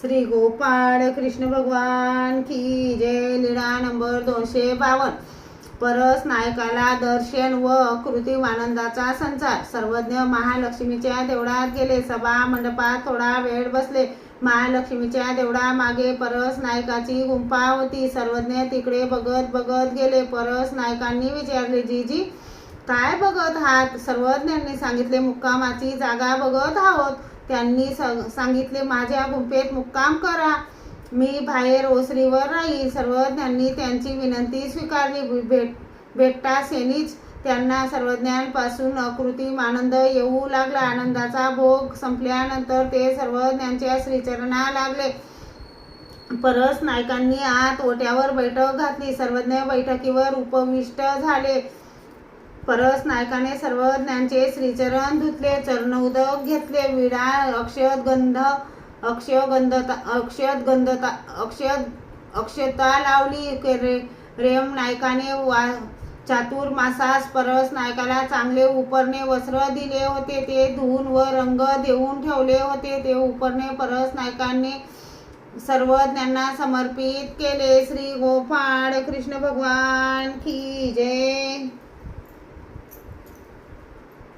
श्री गोपाळ कृष्ण भगवान की जय लीळा नंबर दोनशे बावन्न परस नायकाला दर्शन व कृती आनंदाचा संचार. सर्वज्ञ महालक्ष्मीच्या देवळात गेले. सभा मंडपात थोडा वेळ बसले. महालक्ष्मीच्या देवळामागे परस नायकाची गुंफा होती. सर्वज्ञ तिकडे बघत बघत गेले. परस नायकांनी विचारले जी जी काय बघत आहात? सर्वज्ञांनी सांगितले मुक्कामाची जागा बघत आहोत. त्यांनी स- सांगितले माझ्या गुंफेत मुक्काम करा. मी बाहेर ओसरीवर राहील. सर्वज्ञांनी त्यांची विनंती स्वीकारली. भेट भेटता सेनीच त्यांना सर्वज्ञांपासून अकृत्रिम आनंद येऊ लागला. आनंदाचा भोग संपल्यानंतर ते सर्वज्ञांच्या श्रीचरणा लागले. परस नायकांनी आत ओट्यावर बैठक घातली. सर्वज्ञ बैठकीवर उपविष्ट झाले. परस नायकाने सर्वज्ञांचे श्रीचरण धुतले चरण उदक घेतले विडा अक्षयत गंध अक्षयगंधता अक्षयत गंधता अक्षय अक्षता लावली के- रे रेम नायकाने वा चातुर्मासास परस नायकाला चांगले उपरणे वस्त्र दिले होते ते धुवून व रंग देऊन ठेवले होते ते उपरणे परस नायकाने सर्व ज्ञांना समर्पित केले. श्री गोपाळ कृष्ण भगवान की जय.